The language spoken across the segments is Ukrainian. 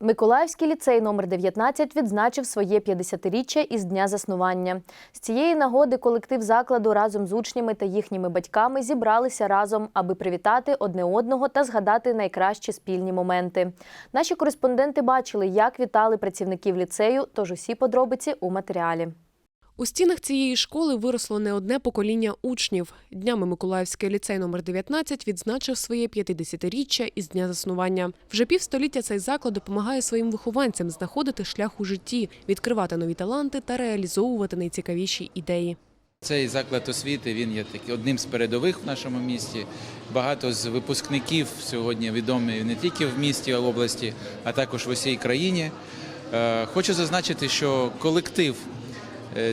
Миколаївський ліцей номер 19 відзначив своє 50-річчя із дня заснування. З цієї нагоди колектив закладу разом з учнями та їхніми батьками зібралися разом, аби привітати одне одного та згадати найкращі спільні моменти. Наші кореспонденти бачили, як вітали працівників ліцею, тож усі подробиці у матеріалі. У стінах цієї школи виросло не одне покоління учнів. Днями Миколаївський ліцей номер 19 відзначив своє 50-річчя із дня заснування. Вже півстоліття цей заклад допомагає своїм вихованцям знаходити шлях у житті, відкривати нові таланти та реалізовувати найцікавіші ідеї. Цей заклад освіти він є таки одним з передових в нашому місті. Багато з випускників сьогодні відомі не тільки в місті, а в області, а також в усій країні. Е, Хочу зазначити, що колектив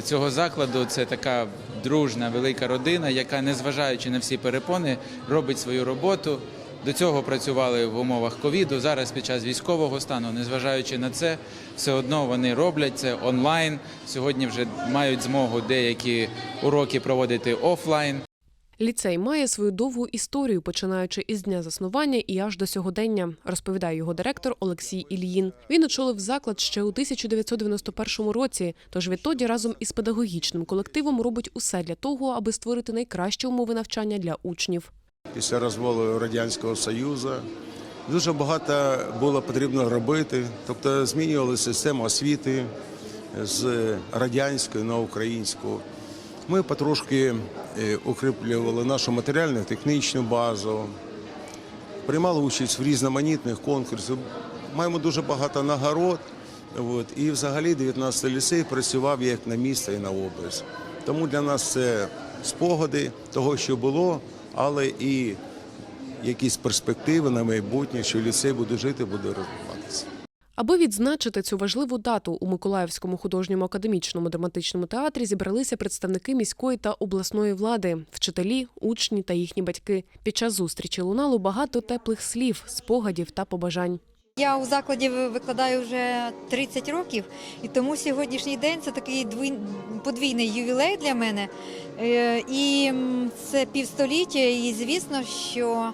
цього закладу це така дружна велика родина, яка, незважаючи на всі перепони, робить свою роботу. До цього працювали в умовах ковіду. Зараз під час військового стану, незважаючи на це, все одно вони роблять це онлайн. Сьогодні вже мають змогу деякі уроки проводити офлайн. Ліцей має свою довгу історію, починаючи із дня заснування і аж до сьогодення, розповідає його директор Олексій Ільїн. Він очолив заклад ще у 1991 році. Тож відтоді разом із педагогічним колективом робить усе для того, аби створити найкращі умови навчання для учнів. після розвалу Радянського Союзу. Дуже багато було потрібно робити, тобто змінювали систему освіти з радянської на українську. Ми потрошки укріплювали нашу матеріальну технічну базу, приймали участь в різноманітних конкурсах. Маємо дуже багато нагород. От, і взагалі 19 ліцей працював як на місто і на область. Тому для нас це спогади того, що було, але і якісь перспективи на майбутнє, що ліцей буде жити, буде розвиватися. Аби відзначити цю важливу дату у Миколаївському художньому академічному драматичному театрі зібралися представники міської та обласної влади, вчителі, учні та їхні батьки. Під час зустрічі лунало багато теплих слів, спогадів та побажань. Я у закладі викладаю вже 30 років, і тому сьогоднішній день це такий двій- подвійний ювілей для мене. Е, І це півстоліття, і звісно, що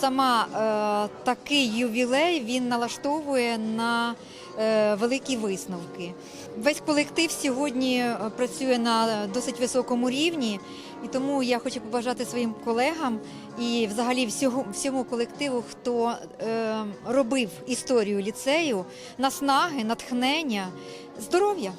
сама е, такий ювілей він налаштовує на е, великі висновки. Весь колектив сьогодні е, працює на досить високому рівні, і тому я хочу побажати своїм колегам і взагалі всього, всьому колективу, хто е, робив історію ліцею, наснаги, натхнення, здоров'я.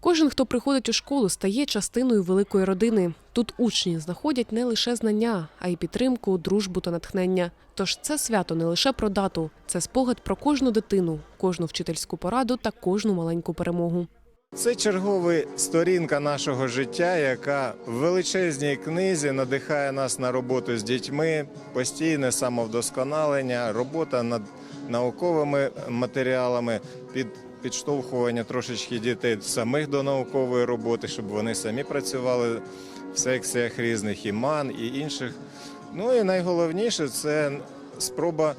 Кожен, хто приходить у школу, стає частиною великої родини. Тут учні знаходять не лише знання, а й підтримку, дружбу та натхнення. Тож це свято не лише про дату, це спогад про кожну дитину, кожну вчительську пораду та кожну маленьку перемогу. Це чергова сторінка нашого життя, яка в величезній книзі надихає нас на роботу з дітьми, постійне самовдосконалення, робота над науковими матеріалами, під підштовхування трошечки дітей самих до наукової роботи, щоб вони самі працювали в секціях різних і МАН, і інших. Ну і найголовніше це спроба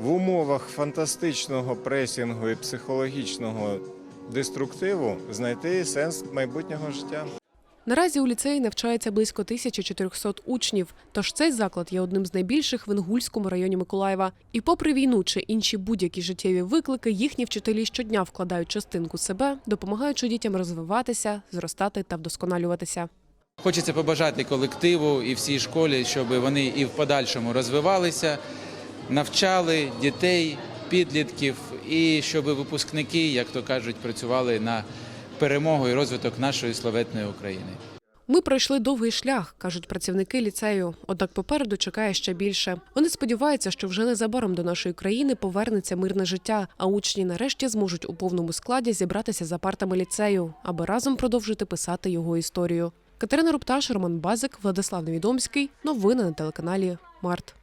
в умовах фантастичного пресінгу і психологічного деструктиву знайти сенс майбутнього життя. Наразі у ліцеї навчається близько 1400 учнів. Тож цей заклад є одним з найбільших в Інгульському районі Миколаєва. І попри війну чи інші будь-які життєві виклики, їхні вчителі щодня вкладають частинку себе, допомагаючи дітям розвиватися, зростати та вдосконалюватися. Хочеться побажати колективу і всій школі, щоб вони і в подальшому розвивалися, навчали дітей, підлітків, і щоб випускники, як то кажуть, працювали на перемогу і розвиток нашої славетної України. Ми пройшли довгий шлях, кажуть працівники ліцею. Однак попереду чекає ще більше. Вони сподіваються, що вже незабаром до нашої країни повернеться мирне життя, а учні нарешті зможуть у повному складі зібратися за партами ліцею, аби разом продовжити писати його історію. Катерина Рупташ, Роман Базик, Владислав Невідомський. Новини на телеканалі Март.